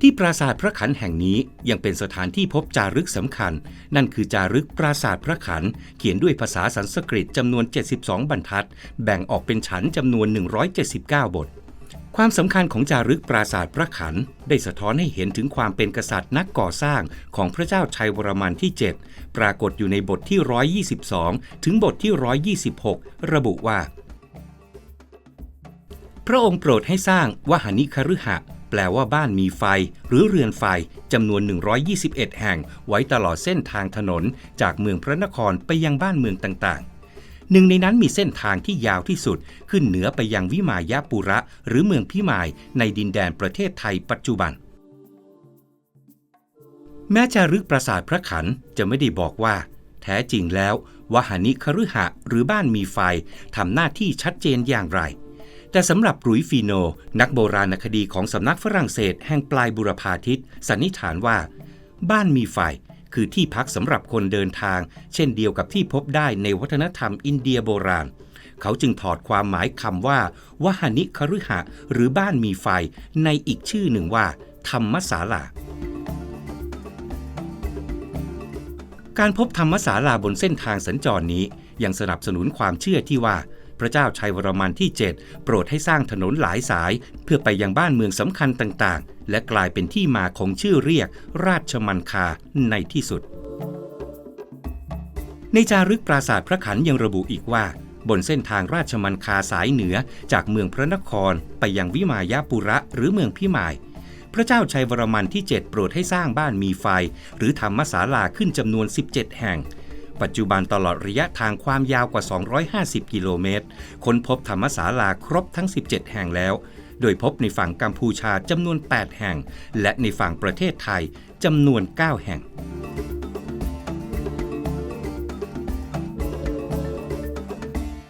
ที่ปราสาทพระขันแห่งนี้ยังเป็นสถานที่พบจารึกสำคัญ นั่นคือจารึกปราสาทพระขัน เขียนด้วยภาษาสันสกฤตจำนวน 72 บรรทัด แบ่งออกเป็นฉันจำนวน 179 บท ความสำคัญของจารึกปราสาทพระขัน ได้สะท้อนให้เห็นถึงความเป็นกษัตริย์นักก่อสร้างของพระเจ้าชัยวรมันที่ 7 ปรากฏอยู่ในบทที่ 122 ถึงบทที่ 126 ระบุว่า พระองค์โปรดให้สร้างวหานิคฤหะ แปลว่าบ้านมีไฟ หรือเรือนไฟจำนวน 121 แห่ง ไว้ตลอดเส้นทางถนน จากเมืองพระนครไปยังบ้านเมืองต่างๆ หนึ่งในนั้นมีเส้นทางที่ยาวที่สุด ขึ้นเหนือไปยังวิมายาปุระ หรือเมืองพิมายในดินแดนประเทศไทยปัจจุบัน แม้จารึกปราสาทพระขันจะไม่ได้บอกว่า แท้จริงแล้ววหานิคฤหะหรือบ้านมีไฟทำหน้าที่ชัดเจนอย่างไร แต่สำหรับรุยฟีโน นักโบราณคดีของสำนักฝรั่งเศสแห่งปลายบุรพาทิตสันนิษฐานว่า บ้านมีไฟคือที่พักสำหรับคนเดินทาง เช่นเดียวกับที่พบได้ในวัฒนธรรมอินเดียโบราณ เขาจึงถอดความหมายคำว่าวหานิคฤหะ หรือบ้านมีไฟในอีกชื่อหนึ่งว่า ธรรมศาลาการพบธรรมศาลาบนเส้นทางสัญจรนี้ ยังสนับสนุนความเชื่อที่ว่า พระเจ้าชัยวรมันที่ 7 โปรดให้สร้างถนนหลายสาย เพื่อไปยังบ้านเมืองสำคัญต่างๆ และกลายเป็นที่มาของชื่อเรียกราชมันคาในที่สุด ในจารึกปราสาทพระขันยังระบุอีกว่า บนเส้นทางราชมันคาสายเหนือจากเมืองพระนคร ไปยังวิมายาปุระหรือเมืองพิมายพระเจ้าชัยวรมันที่ 7 โปรดให้สร้างบ้านมีไฟ หรือธรรมศาลาขึ้นจำนวน 17 แห่ง ปัจจุบันตลอดระยะทางความยาวกว่า 250 กิโลเมตร ค้นพบธรรมศาลาครบทั้ง 17 แห่งแล้ว โดยพบในฝั่งกัมพูชาจำนวน 8 แห่ง และในฝั่งประเทศไทยจำนวน 9 แห่ง